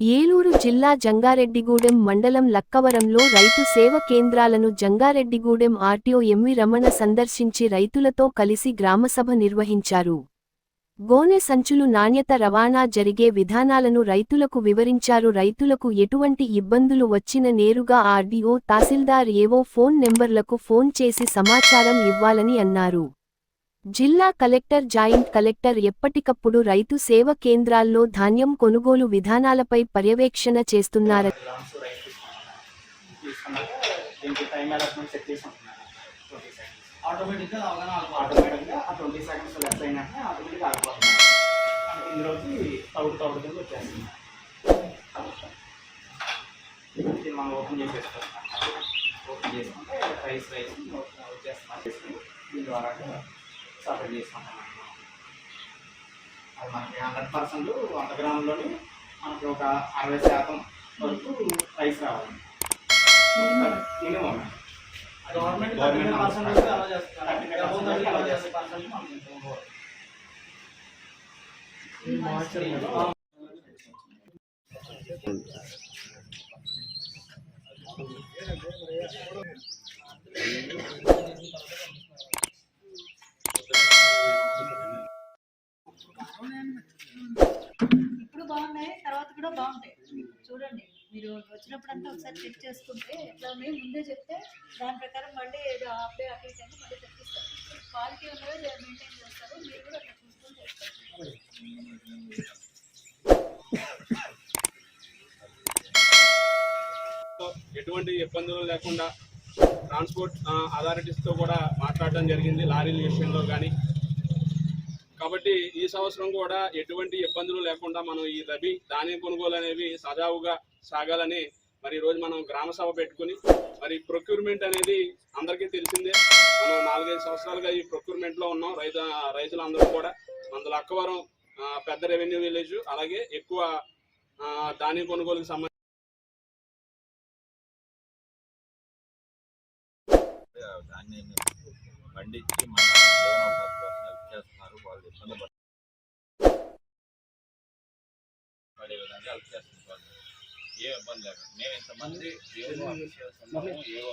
ఏలూరు జిల్లా జంగారెడ్డిగూడెం మండలం లక్కవరంలో రైతు సేవ కేంద్రాలను జంగారెడ్డిగూడెం ఆర్టీఓ ఎంవి రమణ సందర్శించి రైతులతో కలిసి గ్రామసభ నిర్వహించారు. గోనె సంచులు నాణ్యత రవాణా జరిగే విధానాలను రైతులకు వివరించారు. రైతులకు ఎటువంటి ఇబ్బందులు వచ్చిన నేరుగా ఆర్డీఓ తహసీల్దార్ ఏవో ఫోన్ నెంబర్లకు ఫోన్ చేసి సమాచారం ఇవ్వాలని అన్నారు. జిల్లా కలెక్టర్ జాయింట్ కలెక్టర్ ఎప్పటికప్పుడు రైతు సేవ కేంద్రాల్లో ధాన్యం కొనుగోలు విధానాలపై పర్యవేక్షణ చేస్తున్నారు. మనం ఓపెన్ ఓపెన్ చేసుకుంటే రైస్ రైస్ దీని ద్వారా సపరేట్ చేసుకుంటాం అది మనకి హండ్రెడ్ పర్సెంట్ వంద గ్రాముల్లోని మనకి ఒక అరవై శాతం వరకు రైస్ రావాలి. Minimum. Government government thirty percent వరకు అలౌ చేస్తారు. అలౌ చేస్తారు. పర్సెంట్ మనం కూడా బాగుంటాయి చూడండి. మీరు వచ్చినప్పుడంతా ఒకసారి చెక్ చేసుకుంటే ఎట్లా ఉన్నాయి ముందే చెప్తే దాని ప్రకారం మళ్ళీ ఏదో అప్డే అప్డేట్ అంటే మళ్ళీ తెప్పిస్తారు. క్వాలిటీ ఉన్నవే మెయింటైన్ చేస్తారు. మీరు కూడా అట్లా చూసుకొని చేస్తారు. ఎటువంటి ఇబ్బందులు లేకుండా ట్రాన్స్పోర్ట్ అథారిటీస్తో కూడా మాట్లాడడం జరిగింది లారీల విషయంలో కానీ. కాబట్టి ఈ సంవత్సరం కూడా ఎటువంటి ఇబ్బందులు లేకుండా మనం ఈ రబీ ధాన్యం కొనుగోలు అనేవి సజావుగా సాగాలని మరి ఈరోజు మనం గ్రామ సభ పెట్టుకుని మరి ప్రొక్యూర్మెంట్ అనేది అందరికీ తెలిసిందే. మనం నాలుగైదు సంవత్సరాలుగా ఈ ప్రొక్యూర్మెంట్లో ఉన్నాం. రైతు రైతులందరూ కూడా మన అక్కవరం పెద్ద రెవెన్యూ విలేజ్ అలాగే ఎక్కువ ధాన్యం కొనుగోలుకు సంబంధించి పండించి మన జీవనోపాధి కోసం చేస్తున్నారు వాళ్ళు ఇబ్బంది పడే విధంగా హెల్ప్ చేస్తున్నారు ఏ ఇబ్బంది లేకుండా. మేము ఇంతమంది ఏవో అఫీషియల్స్ ఉన్నాము ఏవో